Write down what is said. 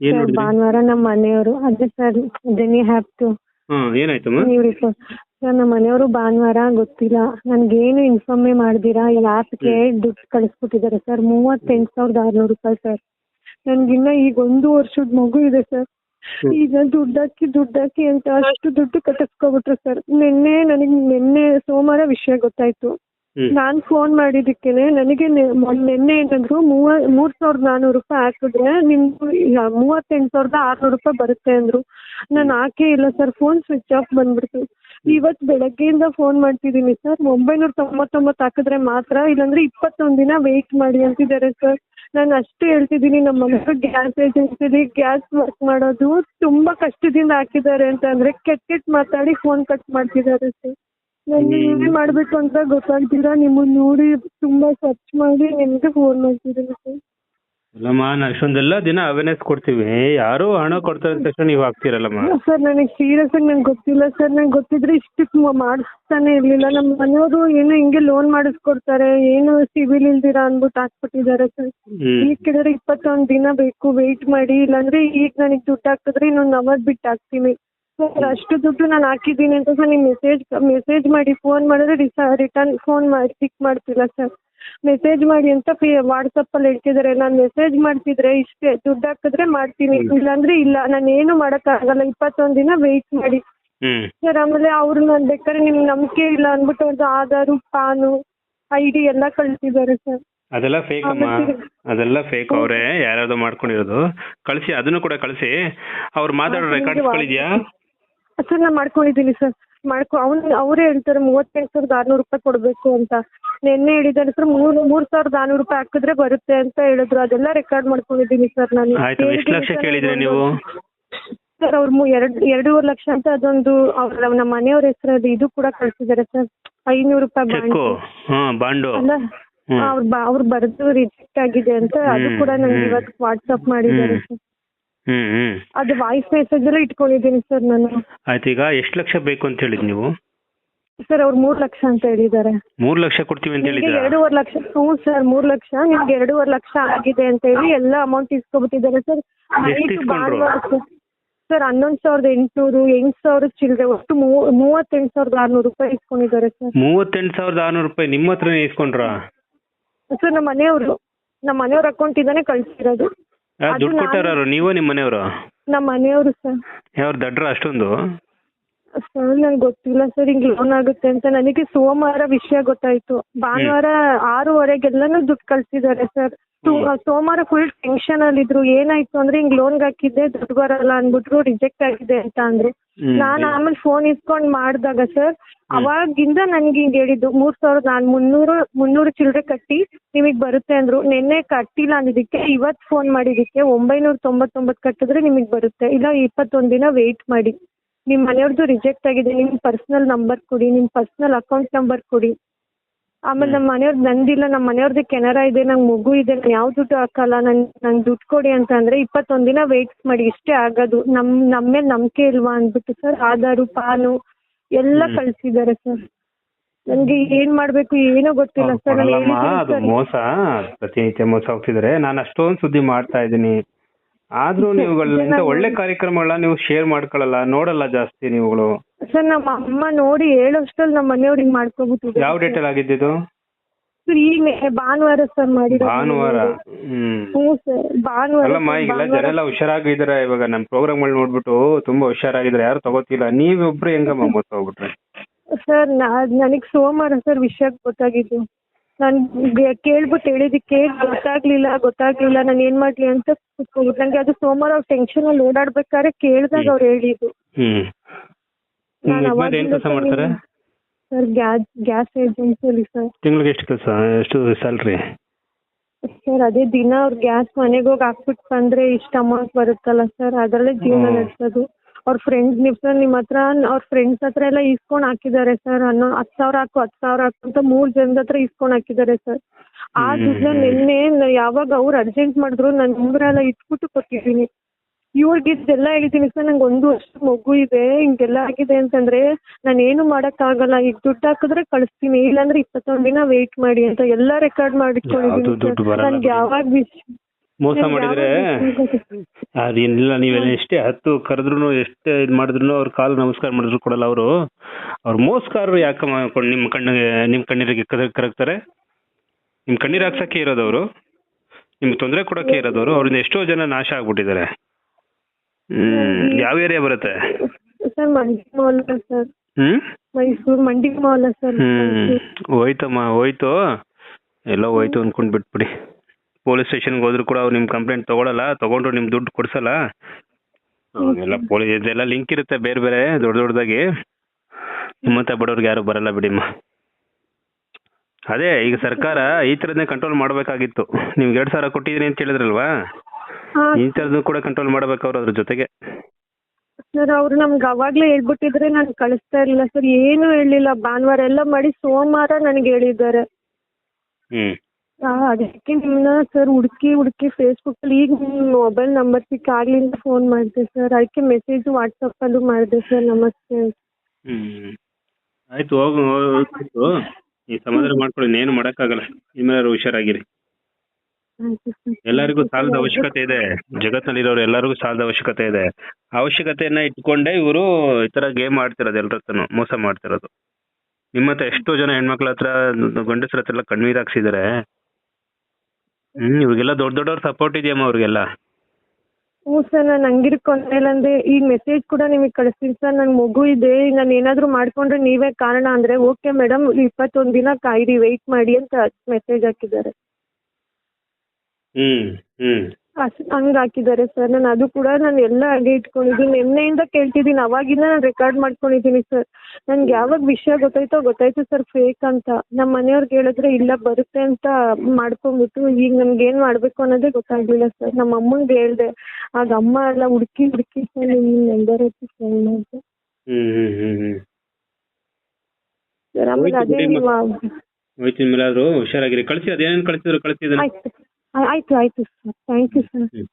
ಏನ್ ಸರ್ ನೋಡಿದ್ರಿ? ಭಾನುವಾರ ನಮ್ಮ ಮನೆಯವರು ಅದೇ sir then you have to ಹಾ ಏನಾಯ್ತಮ್ಮ ನೀವು ಸರ್ ನಮ್ಮ ಮನೆಯವರು ಭಾನುವಾರ ಗೊತ್ತಿಲ್ಲ. ನನ್ಗೇನು ಇನ್ಫಾರ್ಮೇ ಮಾಡ್ದಿರಾ? ಯಾಕೆ ಆ್ಯಪ್ಗೆ ದುಡ್ಡು ಕಳಿಸ್ಬಿಟ್ಟಿದ್ದಾರೆ ಸರ್ ಮೂವತ್ತೆಂಟು ಸಾವಿರದ ಆರ್ನೂರು ರೂಪಾಯಿ ಸರ್ ನನ್ಗಿನ್ನ ಈಗ ಒಂದು ವರ್ಷದ ಮಗು ಇದೆ ಸರ್ ಈಗ ದುಡ್ಡಾಕಿ ಹಾಕಿ ದುಡ್ಡು ಹಾಕಿ ಅಂತ ಅಷ್ಟು ದುಡ್ಡು ಕಟ್ಟಿಸ್ಕೊಬಿಟ್ರು ಸರ್ ನಿನ್ನೆ ನನಗೆ ನಿನ್ನೆ ಸೋಮವಾರ ವಿಷಯ ಗೊತ್ತಾಯ್ತು. ನಾನ್ ಫೋನ್ ಮಾಡಿದಕ್ಕೇನೆ ನನಗೆ ನಿನ್ನೆ ಏನಂದ್ರು ಮೂವ ಮೂರ್ ಸಾವಿರದ ನಾನೂರು ರೂಪಾಯಿ ಹಾಕಿದ್ರೆ ನಿಮ್ದು ಮೂವತ್ತೆಂಟು ಸಾವಿರದ ಆರ್ನೂರು ರೂಪಾಯಿ ಬರುತ್ತೆ ಅಂದ್ರು. ನಾನು ಹಾಕೇ ಇಲ್ಲ ಸರ್ ಫೋನ್ ಸ್ವಿಚ್ ಆಫ್ ಬಂದ್ಬಿಡ್ತು. ಇವತ್ತು ಬೆಳಗ್ಗೆಯಿಂದ ಫೋನ್ ಮಾಡ್ತಿದ್ದೀನಿ ಸರ್ ಒಂಬೈನೂರ ತೊಂಬತ್ತೊಂಬತ್ತು ಹಾಕಿದ್ರೆ ಮಾತ್ರ ಇಲ್ಲಾಂದ್ರೆ ಇಪ್ಪತ್ತೊಂದು ದಿನ ವೆಯ್ಟ್ ಮಾಡಿ ಅಂತಿದ್ದಾರೆ ಸರ್. ನಾನು ಅಷ್ಟು ಹೇಳ್ತಿದ್ದೀನಿ ನಮ್ಮ ಮನೆಯವರು ಗ್ಯಾಸ್ ಏಜೆನ್ಸಿಲಿ ಗ್ಯಾಸ್ ವರ್ಕ್ ಮಾಡೋದು ತುಂಬಾ ಕಷ್ಟದಿಂದ ಹಾಕಿದ್ದಾರೆ ಅಂತ ಅಂದ್ರೆ ಕೆಟ್ಟ ಕೆಟ್ಟ ಮಾತಾಡಿ ಫೋನ್ ಕಟ್ ಮಾಡ್ತಿದ್ದಾರೆ ಸರ್. ನನಗೆ ಏನೇ ಮಾಡ್ಬೇಕು ಅಂತ ಗೊತ್ತಾಗ್ತೀರಾ ನಿಮ್ಮನ್ನ ನೋಡಿ ತುಂಬಾ ಸರ್ಚ್ ಮಾಡಿ ನಿಮ್ಗೆ ಫೋನ್ ಮಾಡ್ತಿದ್ದೀನಿ ಸರ್ ಅಲ್ಲಮ್ಮ ಅಷ್ಟೊಂದೆಲ್ಲ ದಿನ ಅವೇರ್ನೆಸ್ ಕೊಡ್ತೀವಿ. ಯಾರು ಹಣ ಕೊಡ್ತಾರೆ ಅಂದ ತಕ್ಷಣ ನೀವು ಆಗ್ತಿರಲ್ಲಮ್ಮ ಸರ್ ನನಗೆ ಸೀರಿಯಸ್ ಆಗಿ ನಂಗೆ ಗೊತ್ತಿಲ್ಲ ಸರ್ ನಂಗೆ ಗೊತ್ತಿದ್ರೆ ಇಷ್ಟು ಮಾಡಿಸ್ತಾನೆ ಇರ್ಲಿಲ್ಲ. ನಮ್ಮ ಮನೆಯವರು ಏನು ಹಿಂಗೆ ಲೋನ್ ಮಾಡಿಸ್ಕೊಡ್ತಾರೆ. ಏನು ಸಿವಿಲ್ ಇಲ್ದಿರಾ ಅಂದ್ಬಿಟ್ಟು ಹಾಕ್ಬಿಟ್ಟಿದ್ದಾರೆ ಸರ್ ಹ್ಮ್. ಈಗ ಕೇಳಿದ್ರೆ ಇಪ್ಪತ್ತೊಂದು ದಿನ ಬೇಕು. ವೆಯ್ಟ್ ಮಾಡಿ. ಇಲ್ಲಾಂದ್ರೆ ಈಗ ನನಗೆ ದುಡ್ಡು ಹಾಕಿದ್ರೆ ಇನ್ನೊಂದು ಅವರ್ ಬಿಟ್ಟು ಹಾಕ್ತೀನಿ. ಸರ್ ಅಷ್ಟು ದುಡ್ಡು ನಾನು ಹಾಕಿದ್ದೀನಿ ಅಂತ ಸರ್ ನೀವು ಮೆಸೇಜ್ ಮೆಸೇಜ್ ಮಾಡಿ ಫೋನ್ ಮಾಡಿದ್ರೆ ರಿಟರ್ನ್ ಫೋನ್ ಮಾಡಿ ಪಿಕ್ ಮಾಡ್ತಿಲ್ಲ ಸರ್? ಮೆಸೇಜ್ ಮಾಡಿ ಅಂತ ವಾಟ್ಸಾಪ್ ವಾಟ್ಸಪ್ಪಲ್ಲಿ ಹೇಳ್ತಿದ್ದಾರೆ ನಾನು ಮೆಸೇಜ್ ಮಾಡ್ತಿದ್ರೆ ಇಷ್ಟೇ ದುಡ್ಡು ಹಾಕಿದ್ರೆ ಮಾಡ್ತೀನಿ. ಇಲ್ಲಾಂದ್ರೆ ಇಲ್ಲ. ನಾನು ಏನು ಮಾಡೋಕ್ಕಾಗಲ್ಲ. ಇಪ್ಪತ್ತೊಂದು ದಿನ ವೆಯ್ಟ್ ಮಾಡಿ. ಹ್ಮ್. ಸರ್ ಆಮೇಲೆ ಅವ್ರು ನಾನು ಬೇಕಾದ್ರೆ ನಿಮ್ಗೆ ನಂಬಿಕೆ ಇಲ್ಲ ಅಂದ್ಬಿಟ್ಟು ಒಂದು ಆಧಾರು ಪಾನು ಐ ಡಿ ಎಲ್ಲ ಕಳಿಸಿದ್ದಾರೆ ಸರ್. ಅದೆಲ್ಲ ಫೇಕ್ ಅಮ್ಮ. ಅದೆಲ್ಲ ಫೇಕ್ ಅವರೇ. ಯಾರ್ಯಾವ್ದೋ ಮಾಡ್ಕೊಂಡಿರೋದು. ಕಳಿಸಿ ಅದನ್ನು ಕೂಡ ಕಳಿಸಿ. ಅವ್ರು ಮಾತಾಡೋ ರೆಕಾರ್ಡ್ಸ್ಗಳಿದ್ಯಾ ಸರ್ ನಾನು ಮಾಡ್ಕೊಂಡಿದ್ದೀನಿ ಸರ್ ಮಾಡ್ಕೊ ಅವ್ನು ಅವರೇ ಹೇಳ್ತಾರೆ ಮೂವತ್ತೆಂಟು ಸಾವಿರದ ಆರ್ನೂರು ರೂಪಾಯಿ ಕೊಡಬೇಕು ಅಂತ. ನಿನ್ನೆ ಹೇಳಿದ್ದಾರೆ ಸರ್ ಮೂರು ಮೂರು ಸಾವಿರದ ಆರ್ನೂರು ರೂಪಾಯಿ ಹಾಕಿದ್ರೆ ಬರುತ್ತೆ ಅಂತ ಹೇಳಿದ್ರು. ಅದೆಲ್ಲ ರೆಕಾರ್ಡ್ ಮಾಡ್ಕೊಂಡಿದ್ದೀನಿ ಸರ್ ನಾನು. ಆಯ್ತು ಎಷ್ಟು ಲಕ್ಷ ಕೇಳಿದ್ರಿ ನೀವು? ಸರ್ ಅವ್ರು ಎರಡು ಎರಡೂವರೆ ಲಕ್ಷ ಅಂತ ಅದೊಂದು ಅವ್ರ ನಮ್ಮ ಮನೆಯವ್ರ ಹೆಸರಲ್ಲಿ ಇದು ಕೂಡ ಕಳ್ಸಿದ್ದಾರೆ ಸರ್ ಐನೂರು ರೂಪಾಯಿ ಬಾಂಡ್. ಚೆಕ್ಕು. ಹಾ ಬಾಂಡು. ಅಲ್ಲ. ಅವ್ರು ಬರೆದು ರಿಜೆಕ್ಟ್ ಆಗಿದೆ ಅಂತ ಅದು ಕೂಡ ನಂಗೆ ಹ್ಮ್. ಇವತ್ತು ವಾಟ್ಸಪ್ ಮಾಡಿದ್ದಾರೆ ಸರ್ ಹ್ಮ್ ಹ್ಮ್. ಅದು ವಾಯ್ಸ್ ಮೆಸೇಜ್ ಎಲ್ಲ ಇಟ್ಕೊಂಡಿದ್ದೀನಿ ಸರ್ ನಾನು. ಆಯ್ತು ಈಗ ಎಷ್ಟು ಲಕ್ಷ ಬೇಕು ಅಂತ ಹೇಳಿದ್ ನೀವು? ಸರ್ ಅವ್ರು ಮೂರ್ ಲಕ್ಷ ಅಂತ ಹೇಳಿದ್ದಾರೆ. ಮೂರ್ ಲಕ್ಷ ಕೊಡ್ತೀವಿ ಅಂತ ನಿಮ್ಗೆ ಹೇಳಿದ್ರ? ಎರಡೂವರೆ ಲಕ್ಷ ಹ್ಞೂ ಸರ್ ಮೂರ್ ಲಕ್ಷ ನಿಮ್ಗೆ ಎರಡೂವರೆ ಲಕ್ಷ ಆಗಿದೆ ಅಂತ ಹೇಳಿ ಎಲ್ಲ ಅಮೌಂಟ್ ಇಸ್ಕೊಬಿಟ್ಟಿದ್ದಾರೆ ಸರ್ ಎಷ್ಟು ಇಸ್ಕೊಂಡ್ರು? ಸರ್ ಹನ್ನೊಂದು ಸಾವಿರದ ಎಂಟುನೂರು ಎಂಟು ಸಾವಿರ ಚಿಲ್ಲರೆ ಒಟ್ಟು ಮೂವ- ಮೂವತ್ತೆಂಟು ಸಾವಿರದ ಆರ್ನೂರು ರೂಪಾಯಿ ಇಸ್ಕೊಂಡಿದ್ದಾರೆ ಸರ್ ಮೂವತ್ತೆಂಟು ಸಾವಿರದ ಆರ್ನೂರು ರೂಪಾಯಿ ನಿಮ್ಮ ಹತ್ರನೇ ಇಸ್ಕೊಂಡ್ರ? ಸರ್ ನಮ್ಮ ಮನೆಯವರು ನಮ್ಮ ಮನೆಯವ್ರ ಅಕೌಂಟಿಂದಾನೆ ಕಳ್ಸಿರೋದು. ಅದು ದುಡ್ಡು ಕೊಟ್ಟಾರು ನೀವು ನಿಮ್ಮ ಮನೆಯವರು? ನಮ್ಮ ಮನೆಯವರು ಸರ್. ಯಾವ್ರು ದಡ್ರ ಅಷ್ಟೊಂದು? ಸರ್ ನಂಗೆ ಗೊತ್ತಿಲ್ಲ ಸರ್ ಹಿಂಗ್ ಲೋನ್ ಆಗುತ್ತೆ ಅಂತ. ನನಗೆ ಸೋಮವಾರ ವಿಷಯ ಗೊತ್ತಾಯ್ತು. ಭಾನುವಾರ ಆರೂವರೆಗೆಲ್ಲಾನು ದುಡ್ಡು ಕಳ್ಸಿದ್ದಾರೆ ಸರ್. ಸೋಮವಾರ ಫುಲ್ ಟೆನ್ಷನ್ ಅಲ್ಲಿ ಇದ್ರು. ಏನಾಯ್ತು ಅಂದ್ರೆ ಹಿಂಗ್ ಲೋನ್ ಹಾಕಿದ್ದೆ ದುಡ್ಡು ಬರಲ್ಲ ಅಂದ್ಬಿಟ್ರು ರಿಜೆಕ್ಟ್ ಆಗಿದೆ ಅಂತ ಅಂದ್ರು. ನಾನು ಆಮೇಲೆ ಫೋನ್ ಇಸ್ಕೊಂಡ್ ಮಾಡ್ದಾಗ ಸರ್ ಅವಾಗಿಂದ ನನ್ಗೆ ಹಿಂಗ್ ಹೇಳಿದ್ದು, ಮೂರ್ ಸಾವಿರದ ನಾನ್, ಮುನ್ನೂರು ಮುನ್ನೂರು ಚಿಲ್ಲರೆ ಕಟ್ಟಿ ನಿಮಗ್ ಬರುತ್ತೆ ಅಂದ್ರು. ನಿನ್ನೆ ಕಟ್ಟಿಲ್ಲ ಅಂದಿದ್ದಕ್ಕೆ, ಇವತ್ ಫೋನ್ ಮಾಡಿದಕ್ಕೆ ಒಂಬೈನೂರ ತೊಂಬತ್ತೊಂಬತ್ ಕಟ್ಟಿದ್ರೆ ನಿಮಗ್ ಬರುತ್ತೆ. ಇಲ್ಲ, ಇಪ್ಪತ್ತೊಂದು ದಿನ ವೆಯ್ಟ್ ಮಾಡಿ. ನಿಮ್ಮ ಮನೆಯವ್ರದ್ದು ರಿಜೆಕ್ಟ್ ಆಗಿದೆ ನಿಮ್ಮ ಪರ್ಸನಲ್ ನಂಬರ್ ಕೊಡಿ ನಿಮ್ಮ ಪರ್ಸನಲ್ ಅಕೌಂಟ್ ನಂಬರ್ ಕೊಡಿ. ಆಮೇಲೆ ನಮ್ಮ ಮನೆಯವ್ರದ್ದು ನಂದಿಲ್ಲ ನಮ್ಮ ಮನೆಯವ್ರದ್ದು ಕೆನರಾ ಇದೆ, ನಂಗೆ ಮಗು ಇದೆ, ನಾನು ಯಾವ ದುಡ್ಡು ಹಾಕಲ್ಲ, ನನ್ ನಂಗೆ ದುಡ್ಡು ಕೊಡಿ ಅಂತ ಅಂದ್ರೆ ಇಪ್ಪತ್ತೊಂದು ದಿನ ವೇಟ್ ಮಾಡಿ, ಇಷ್ಟೇ ಆಗೋದು. ನಮ್ಮ ನಮ್ಮ ಮೇಲೆ ನಂಬಿಕೆ ಇಲ್ವಾ ಅಂದ್ಬಿಟ್ಟು, ಸರ್, ಆಧಾರು, ಪಾನು ಎಲ್ಲ. ಕಳ್ಸಿದ್ದಾರೆ ಸರ್. ನನಗೆ ಏನ್ ಮಾಡ್ಬೇಕು ಏನೋ ಗೊತ್ತಿಲ್ಲ ಸರ್. ನಾನು ಕೊಡಲ್ಲಮ್ಮ ಅದು ಮೋಸ ಪ್ರತಿನಿತ್ಯ ಮೋಸ ಹೋಗ್ತಿದ್ರೆ ನಾನು ಅಷ್ಟೊಂದು ಸುದ್ದಿ ಮಾಡ್ತಾ ಇದ್ದೀನಿ. ಆದ್ರೂ ನೀವುಗಳಿಂದ ಒಳ್ಳೆ ಕಾರ್ಯಕ್ರಮಗಳನ್ನ ನೀವು ಶೇರ್ ಮಾಡ್ಕೊಳ್ಳಲ್ಲ ನೋಡಲ್ಲ ಜಾಸ್ತಿ ನೀವುಗಳು. ಸರ್ ನಮ್ಮ ಅಮ್ಮ ನೋಡಿ ಹೇಳೋಷ್ಟ್ರಲ್ಲಿ ನಮ್ಮ ಮನೆಯವ್ರಿಗೆ ಮಾಡ್ಕೊಬಿಟ್ಟಿದ್ದಾರೆ ಯಾವ ಡೇಟಲ್ಲಿ ಆಗಿದ್ದಿದ್ದು ಸರ್ ಈಗ ಭಾನುವಾರ ಸರ್ ಮಾಡಿರೋ ಭಾನುವಾರ ಹ್ಮ್. ಹ್ಞೂ ಸರ್ ಭಾನುವಾರ ಅಲ್ಲಮ್ಮ ಈಗೆಲ್ಲ ಜನ ಎಲ್ಲ ಹುಷಾರಾಗಿದ್ದಾರೆ ಇವಾಗ ನಮ್ಮ ಪ್ರೋಗ್ರಾಮ್ಗಳು ನೋಡ್ಬಿಟ್ಟು ತುಂಬಾ ಹುಷಾರಾಗಿದ್ದಾರೆ ಯಾರು ತಗೋತಿಲ್ಲ. ನೀವೊಬ್ರು ಹೆಂಗಮ್ಮ ಗೊತ್ತಾಗ್ಬಿಟ್ರೆ? ಸರ್ ನನಗೆ ಸೋಮವಾರ ಸರ್ ವಿಷಯ ಗೊತ್ತಾಗಿದ್ದು. ನಾನು ಕೇಳ್ಬಿಟ್ಟು ಹೇಳಿದಕ್ಕೆ ಗೊತ್ತಾಗ್ಲಿಲ್ಲ ಗೊತ್ತಾಗ್ಲಿಲ್ಲ ನಾನು ಏನ್ ಮಾಡ್ಲಿ ಅಂತ ಕೂತ್ಕೊಂಡ್ಬಿಟ್ಟು. ನಂಗೆ ಅದು ಸೋಮವಾರ ಅವ್ರ ಟೆನ್ಷನ್ ಅಲ್ಲಿ ಓಡಾಡ್ಬೇಕಾದ್ರೆ ಕೇಳ್ದಾಗ ಅವ್ರು ಹೇಳಿದ್ದು. ಹ್ಮ್. ನಾನು ಯಜಮಾನ್ರು ಏನ್ ಕೆಲಸ ಮಾಡ್ತಾರೆ? ಸರ್ ಗ್ಯಾಸ್ ಗ್ಯಾಸ್ ಏಜೆನ್ಸಿಯಲ್ಲಿ ಸರ್ ತಿಂಗಳಿಗೆ ಎಷ್ಟು ಕೆಲಸ ಎಷ್ಟು ಸ್ಯಾಲ್ರಿ ಸರ್ ಅದೇ ದಿನ ಅವ್ರ ಗ್ಯಾಸ್ ಮನೆಗೆ ಹೋಗಿ ಹಾಕ್ಬಿಟ್ಟು ಬಂದ್ರೆ ಇಷ್ಟು ಅಮೌಂಟ್ ಬರುತ್ತಲ್ಲ ಸರ್ ಅದರಲ್ಲೇ ಜೀವನ ಹ್ಮ್. ನಡೆಸೋದು. ಅವ್ರ ಫ್ರೆಂಡ್ಸ್ ನೀವು ಸರ್ ನಿಮ್ಮ ಹತ್ರ ಅವ್ರ ಫ್ರೆಂಡ್ಸ್ ಹತ್ರ ಎಲ್ಲ ಇಸ್ಕೊಂಡು ಹಾಕಿದ್ದಾರೆ ಸರ್ ಅನ್ನೋ ಹತ್ತು ಸಾವಿರ ಹಾಕು ಹತ್ತು ಸಾವಿರ ಹಾಕು ಅಂತ ಮೂರು ಜನದ ಹತ್ರ ಇಸ್ಕೊಂಡು ಹಾಕಿದ್ದಾರೆ ಸರ್ ಆ ಹ್ಮ್. ದುಡ್ಡನ್ನ ನಿನ್ನೆ ನ- ಯಾವಾಗ ಅವ್ರು ಅರ್ಜೆಂಟ್ ಮಾಡಿದ್ರು ನಾನು ಎಲ್ಲ ಇಟ್ಬಿಟ್ಟು ಕೊಟ್ಟಿದ್ದೀನಿ. ಇವ್ರಿಗೆ ಇದೆಲ್ಲ ಹೇಳಿದ್ದೀನಿ ಸರ್ ನಂಗೆ ಒಂದು ವರ್ಷ ಮಗು ಇದೆ ಹಿಂಗೆಲ್ಲ ಆಗಿದೆ ಅಂತಂದ್ರೆ ನಾನು ಏನು ಮಾಡೋಕ್ಕಾಗಲ್ಲ. ಈಗ ದುಡ್ಡು ಹಾಕಿದ್ರೆ ಕಳಿಸ್ತೀನಿ ಇಲ್ಲಾಂದ್ರೆ ಇಪ್ಪತ್ತೊಂದು ದಿನ ವೇಟ್ ಮಾಡಿ ಅಂತ ಎಲ್ಲ ರೆಕಾರ್ಡ್ ಯಾವ್ದು ಮಾಡಿಟ್ಕೊಂಡಿದ್ದೀನಿ ದುಡ್ಡು ಸರ್. ಬರಲ್ಲ ನನ್ಗೆ ಬಿಡಿ. ಯಾವಾಗ ವಿಷ ಮೋಸ ಮಾಡಿದ್ರೆ ಅದೇನಿಲ್ಲ ನೀವೆಲ್ಲ ಎಷ್ಟೇ ಹತ್ತು ಕರೆದ್ರು ಎಷ್ಟೇ ಇದು ಮಾಡಿದ್ರು ಅವ್ರ ಕಾಲು ನಮಸ್ಕಾರ ಮಾಡಿದ್ರು ಕೊಡಲ್ಲ ಅವರು. ಅವ್ರ ಮೋಸ್ಕಾರ ಯಾಕೆ ನಿಮ್ಮ ಕಣ್ಣಿಗೆ ನಿಮ್ಮ ಕಣ್ಣೀರಿಗೆ ಕರ- ಕರಗ್ತಾರೆ? ನಿಮ್ಮ ಕಣ್ಣೀರು ಹಾಕ್ಸಕ್ಕೆ ಇರೋದವರು ನಿಮ್ಗೆ ತೊಂದರೆ ಕೊಡೋಕ್ಕೆ ಇರೋದವರು ಅವ್ರಿಂದ ಎಷ್ಟೋ ಜನ ನಾಶ ಆಗ್ಬಿಟ್ಟಿದ್ದಾರೆ. ಹ್ಮ್ ಯಾವ ಏರಿಯಾ ಬರುತ್ತೆ? ಸರ್ ಮಂಡಿ ಮಾಲ್ ಸರ್. ಹ್ಮ್? ಮೈಸೂರು ಮಂಡಿ ಮಾಲ್ ಸರ್. ಹ್ಮ್ ಹೋಯ್ತಮ್ಮ ಹೋಯ್ತು. ಎಲ್ಲ ಹೋಯ್ತು ಅನ್ಕೊಂಡ್ ಬಿಟ್ಬಿಡಿ. ಪೊಲೀಸ್ ಸ್ಟೇಷನ್ಗೆ ಹೋದ್ರು ಕೂಡ ಅವ್ರು ನಿಮ್ ಕಂಪ್ಲೇಂಟ್ ತಗೊಳಲ್ಲ ತಗೊಂಡ್ರು ನಿಮ್ ದುಡ್ಡು ಕೊಡ್ಸಲ್ಲ. ಎಲ್ಲ ಪೊಲೀಸ್ ಇದೆಲ್ಲ ಲಿಂಕ್ ಇರುತ್ತೆ ಬೇರೆ ಬೇರೆ ದೊಡ್ಡ ದೊಡ್ಡದಾಗಿ. ನಿಮ್ಮಂತ ಬಡವ್ರಿಗೆ ಯಾರು ಬರಲ್ಲ ಬಿಡಿಮ್ಮ ಅದೇ ಈಗ ಸರ್ಕಾರ ಈ ತರದನ್ನೇ ಕಂಟ್ರೋಲ್ ಮಾಡ್ಬೇಕಾಗಿತ್ತು. ನಿಮ್ಗೆ ಎರಡ್ ಸಾವಿರ ಕೊಟ್ಟಿದೀನಿ ಅಂತ ಹೇಳಿದ್ರಲ್ವಾ? ಈ ತರದ್ದು ಕೂಡ ಕಂಟ್ರೋಲ್ ಮಾಡಬೇಕು ಅವ್ರು ಅದ್ರ ಜೊತೆಗೆ. ಸರ್ ಅವ್ರು ನಮ್ಗೆ ಅವಾಗ್ಲೇ ಹೇಳ್ಬಿಟ್ಟಿದ್ರೆ ನಾನು ಕಳಿಸ್ತಾ ಇರ್ಲಿಲ್ಲ ಸರ್. ಏನು ಹೇಳಿಲ್ಲ ಭಾನುವಾರ ಎಲ್ಲ ಮಾಡಿ ಸೋಮವಾರ ನನಗೆ ಹೇಳಿದ್ದಾರೆ. ಹ್ಮ್. ಆ, ಅದಕ್ಕೆ ನಿಮ್ಮನ್ನ ಸರ್ ಹುಡುಕಿ ಹುಡುಕಿ ಫೇಸ್ಬುಕ್ಕಲ್ಲಿ ಈಗ ನಿಮ್ಮ ಮೊಬೈಲ್ ನಂಬರ್ ಸಿಕ್ಕಾಗ್ಲಿಂದ ಫೋನ್ ಮಾಡಿದೆ ಸರ್. ಅದಕ್ಕೆ ಮೆಸೇಜ್ ವಾಟ್ಸಪ್ಪಲ್ಲೂ ಮಾಡಿದೆ ಸರ್. ನಮಸ್ತೆ. ಹ್ಮ್. ಆಯ್ತು ಹೋಗು ಈ ಸಮಾಧಾನ ಮಾಡ್ಕೊಳ್ಳಿ. ಇನ್ನೇನು ಮಾಡಕ್ಕಾಗಲ್ಲ. ಇನ್ಮೇಲೆ ಹುಷಾರಾಗಿರಿ. ಎಲ್ಲರಿಗೂ ಸಾಲದ ಅವಶ್ಯಕತೆ ಇದೆ. ಜಗತ್ತಿನಲ್ಲಿರೋರು ಎಲ್ಲರಿಗೂ ಸಾಲದ ಅವಶ್ಯಕತೆ ಇದೆ. ಅವಶ್ಯಕತೆಯನ್ನ ಇಟ್ಕೊಂಡೇ ಇವರು ಈ ತರ ಗೇಮ್ ಆಡ್ತಿರೋದು ಎಲ್ರ ಹತ್ರನು ಮೋಸ ಮಾಡ್ತಿರೋದು. ನಿಮ್ಮ ಹತ್ರ ಎಷ್ಟೋ ಜನ ಹೆಣ್ಮಕ್ಳ ಹತ್ರ, ಗಂಡಸ್ರ ಹತ್ರ ಎಲ್ಲ ಕಣ್ಣೀರ್ ಹಾಕ್ಸಿದಾರೆ. ಹ್ಮ್, ಇವ್ರಿಗೆಲ್ಲ ದೊಡ್ಡ ದೊಡ್ಡವ್ರ ಸಪೋರ್ಟ್ ಇದೆಯಮ್ಮ ಅವ್ರಿಗೆಲ್ಲ. ಹ್ಞೂ ಸರ್, ನಾನು ಹಂಗಿರ್ಕೊಂಡೇಲಂದ್ರೆ ಈ ಮೆಸೇಜ್ ಕೂಡ ನಿಮಗೆ ಕಳಿಸ್ತೀನಿ ಸರ್ ನನ್ನ ಮಗು ಇದೆ ನಾನು ಏನಾದರೂ ಮಾಡ್ಕೊಂಡ್ರೆ ನೀವೇ ಕಾರಣ ಅಂದ್ರೆ, ಓಕೆ ಮೇಡಮ್, ಇಪ್ಪತ್ತೊಂದ್ ದಿನ ಕಾಯಿರಿ ವೆಯ್ಟ್ ಮಾಡಿ ಅಂತ ಮೆಸೇಜ್ ಹಾಕಿದ್ದಾರೆ. ಹ್ಮ್ ಹ್ಮ್. ಅಷ್ಟ್ ಹಂಗ್ ಹಾಕಿದ್ದಾರೆ ಸರ್ ನಾನು ಅದು ಕೂಡ ನಾನು ಎಲ್ಲ ಅಡಿ ಇಟ್ಕೊಂಡಿದ್ದೀನಿ. ನಿನ್ನೆಯಿಂದ ಕೇಳ್ತಿದ್ದೀನಿ. ಅವಾಗಿಂದ ನಾನು ರೆಕಾರ್ಡ್ ಮಾಡ್ಕೊಂಡಿದ್ದೀನಿ ಸರ್ ನನ್ಗೆ ಯಾವಾಗ ವಿಷಯ ಗೊತ್ತಾಯ್ತೋ ಗೊತ್ತಾಯ್ತು ಸರ್ ಫೇಕ್ ಅಂತ. ನಮ್ಮ ಮನೆಯವ್ರಿಗೆ ಹೇಳಿದ್ರೆ ಇಲ್ಲ ಬರುತ್ತೆ ಅಂತ ಮಾಡ್ಕೊಂಡ್ಬಿಟ್ಟು ಈಗ ನಮ್ಗೆ ಏನ್ ಮಾಡ್ಬೇಕು ಅನ್ನೋದೇ ಗೊತ್ತಾಗ್ಲಿಲ್ಲ ಸರ್ ನಮ್ಮ ಅಮ್ಮಂಗೆ ಹೇಳ್ದೆ. ಆಗ ಅಮ್ಮ ಎಲ್ಲ ಹುಡುಕಿ ಹುಡುಕಿ ಸರ್ ನಿಮ್ಮ ನಂಬರ್ ಹಚ್ಚಿ ಫೋನ್ ಮಾಡಿದೆ. ಹ್ಮ್ ಹ್ಮ್ ಹ್ಮ್ ಹ್ಮ್. ಸರ್ ಆಮೇಲೆ ಹೋಯ್ತು ಅದೇ ಬಿಡಿ ನಿಮ್ಮ ಹೋಯ್ತು ಇನ್ಮೇಲೆ ಹುಷಾರಾಗಿರಿ. ಕಳಿಸಿ ಅದೇನೇನು ಕಳಿಸಿದ್ರು ಕಳಿಸಿದ್ರೆ ಆಯ್ತು. ಆಯ್ತು ಆಯ್ತು sir thank you sir hmm